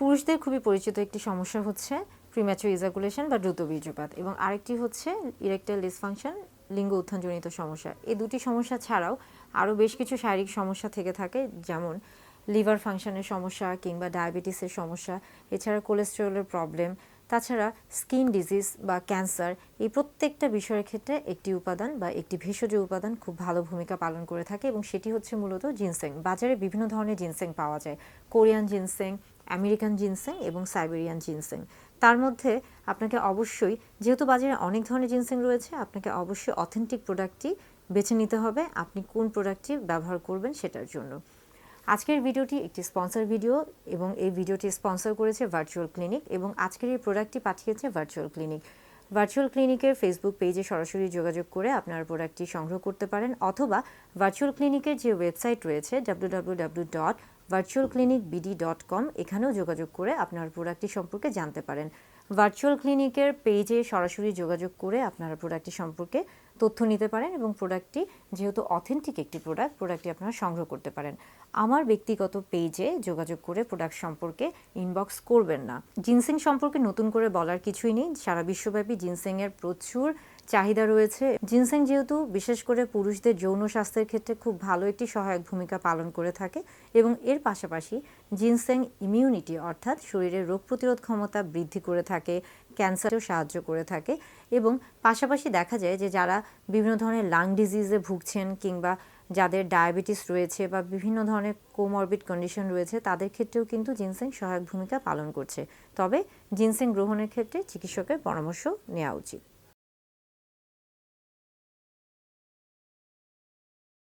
পুরুষদের খুবই পরিচিত একটি সমস্যা হচ্ছে প্রিম্যাচুর ইজাকুলেশন বা দ্রুত বীর্যপাত এবং আরেকটি হচ্ছে ইরেকটাইল ডিসফাংশন লিঙ্গ উত্থানজনিত সমস্যা। এই দুটি সমস্যা ছাড়াও আরও বেশ কিছু শারীরিক সমস্যা থেকে থাকে, যেমন লিভার ফাংশনের সমস্যা কিংবা ডায়াবেটিসের সমস্যা, এছাড়া কোলেস্টেরলের প্রবলেম তাছাড়া স্কিন ডিজিজ বা ক্যান্সার এই প্রত্যেকটা বিষয়ের ক্ষেত্রে একটি উপাদান বা একটি ভেষজ উপাদান খুব ভালো ভূমিকা পালন করে থাকে এবং সেটি হচ্ছে মূলত জিনসেং বাজারে বিভিন্ন ধরনের জিনসেং পাওয়া যায়। কোরিয়ান জিনসেং আমেরিকান জিনসেং এবং সাইবেরিয়ান জিনসেং। তার মধ্যে আপনাকে অবশ্যই, যেহেতু বাজারে অনেক ধরনের জিনসেং রয়েছে, আপনাকে অবশ্যই অথেন্টিক প্রোডাক্টটি বেছে নিতে হবে, আপনি কোন প্রোডাক্টটি ব্যবহার করবেন সেটার জন্য। আজকের ভিডিওটি একটি স্পন্সর ভিডিও এবং এই ভিডিওটি স্পন্সর করেছে ভার্চুয়াল ক্লিনিক এবং আজকের এই প্রোডাক্টটি পাঠিয়েছে ভার্চুয়াল ক্লিনিক ভার্চুয়াল ক্লিনিকের ফেসবুক পেজে সরাসরি যোগাযোগ করে আপনার প্রোডাক্টটি সংগ্রহ করতে পারেন, অথবা ভার্চুয়াল ক্লিনিকের যে ওয়েবসাইট রয়েছে W dot virtual clinic BD dot com এখানেও যোগাযোগ করে আপনার প্রোডাক্টটি সম্পর্কে জানতে পারেন। ভার্চুয়াল ক্লিনিকের পেজে সরাসরি যোগাযোগ করে আপনারা প্রোডাক্টটি সম্পর্কে তথ্য নিতে পারেন এবং প্রোডাক্টটি যেহেতু অথেন্টিক একটি প্রোডাক্ট প্রোডাক্টটি আপনারা সংগ্রহ করতে পারেন। আমার ব্যক্তিগত পেজে যোগাযোগ করে প্রোডাক্ট সম্পর্কে ইনবক্স করবেন না। জিনসিং সম্পর্কে নতুন করে বলার কিছুই নেই। সারা বিশ্বব্যাপী জিনসিংয়ের প্রচুর চাহিদা রয়েছে। জিনসেং যেহেতু বিশেষ করে পুরুষদের যৌন স্বাস্থ্যের ক্ষেত্রে খুব ভালো একটি সহায়ক ভূমিকা পালন করে থাকে এবং এর পাশাপাশি জিনসেং ইমিউনিটি অর্থাৎ শরীরের রোগ প্রতিরোধ ক্ষমতা বৃদ্ধি করে থাকে, ক্যান্সারেও সাহায্য করে থাকে এবং পাশাপাশি দেখা যায় যে যারা বিভিন্ন ধরনের লাং ডিজিজে ভুগছেন কিংবা যাদের ডায়াবেটিস রয়েছে বা বিভিন্ন ধরনের কোমরবিড কন্ডিশন রয়েছে, তাদের ক্ষেত্রেও কিন্তু জিনসেং সহায়ক ভূমিকা পালন করছে। তবে জিনসেং গ্রহণের ক্ষেত্রে চিকিৎসকের পরামর্শ নেওয়া উচিত।